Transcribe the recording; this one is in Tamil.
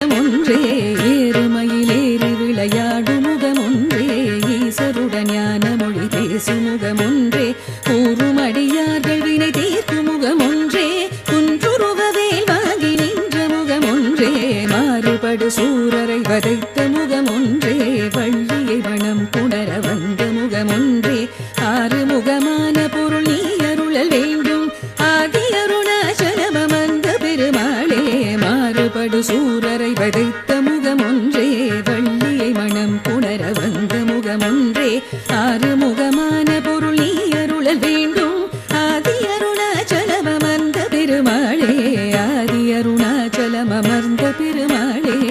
ஒன்றே ஏறுமயிலேறி விளையாடும் முகம் ஒன்றே ஞான மொழி பேசும் முகம் கூறும் அடியார்கள் வினை தீர்க்கும் முகம் குன்றுருவவேல் வாங்கி நின்ற மாறுபடு சூரரை வதைத்த முகமொன்றே மாறுபடு சூரரை வதைத்த முகமொன்றே. வள்ளியை மனம் புணர வந்த முகமொன்றே. ஆறு முகமான பொருள் நீ அருளல் வேண்டும். ஆதி அருணாச்சலமந்த பெருமாளே. ஆதி அருணாச்சலமர்ந்த பெருமாளே.